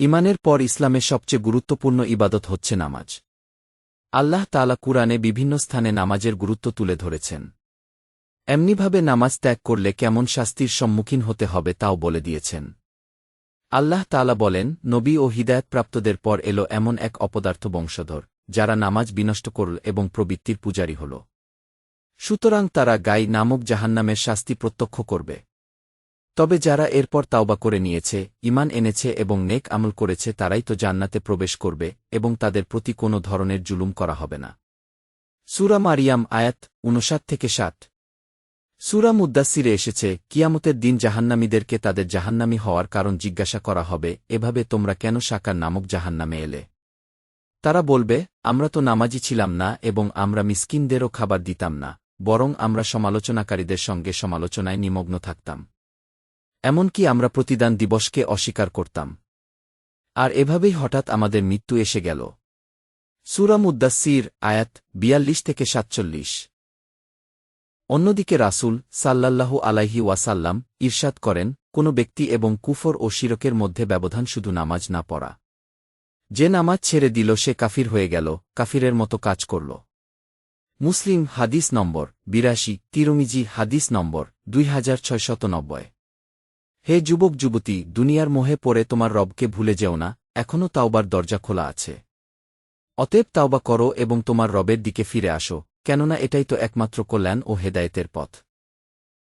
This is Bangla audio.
ইমানের পর ইসলামের সবচেয়ে গুরুত্বপূর্ণ ইবাদত হচ্ছে নামাজ। আল্লাহ তালা কুরআনে বিভিন্ন স্থানে নামাজের গুরুত্ব তুলে ধরেছেন। এমনিভাবে নামাজ ত্যাগ করলে কেমন শাস্তির সম্মুখীন হতে হবে তাও বলে দিয়েছেন। আল্লাহ তালা বলেন, নবী ও হিদায়তপ্রাপ্তদের পর এলো এমন এক অপদার্থ বংশধর, যারা নামাজ বিনষ্ট করল এবং প্রবৃত্তির পূজারী হল। সুতরাং তারা গাই নামক জাহান্নামের শাস্তি প্রত্যক্ষ করবে। তবে যারা এরপর তাওবা করে নিয়েছে ইমান এনেছে এবং নেক আমল করেছে তারাই তো জান্নাতে প্রবেশ করবে এবং তাদের প্রতি কোনো ধরনের জুলুম করা হবে না। সুরা মারিয়াম আয়াত উনষাট থেকে ষাট। সুরা মুদ্দাসিরে এসেছে, কিয়ামতের দিন জাহান্নামীদেরকে তাদের জাহান্নামী হওয়ার কারণ জিজ্ঞাসা করা হবে, এভাবে তোমরা কেন সাকার নামক জাহান্নামে এলে? তারা বলবে, আমরা তো নামাজি ছিলাম না এবং আমরা মিসকিনদেরও খাবার দিতাম না, বরং আমরা সমালোচনাকারীদের সঙ্গে সমালোচনায় নিমগ্ন থাকতাম। এমনকি আমরা প্রতিদান দিবসকে অস্বীকার করতাম। আর এভাবেই হঠাৎ আমাদের মৃত্যু এসে গেল। সুরা মুদ্দাসির আয়াত বিয়াল্লিশ থেকে সাতচল্লিশ। অন্যদিকে রাসূল সাল্লাল্লাহু আলাইহি ওয়াসাল্লাম ঈর্ষাদ করেন, কোন ব্যক্তি এবং কুফর ও শিরকের মধ্যে ব্যবধান শুধু নামাজ না পড়া। যে নামাজ ছেড়ে দিল সে কাফির হয়ে গেল, কাফিরের মতো কাজ করল। মুসলিম হাদিস নম্বর বিরাশি, তিরমিজি হাদিস নম্বর দুই হাজার ছয়শত নব্বই। হে যুবক যুবতী, দুনিয়ার মোহে পড়ে তোমার রবকে ভুলে যেও না এখনও তাওবার দরজা খোলা আছে। অতএব তাওবা করো এবং তোমার রবের দিকে ফিরে আসো, কেননা এটাই তো একমাত্র কল্যাণ ও হেদায়েতের পথ।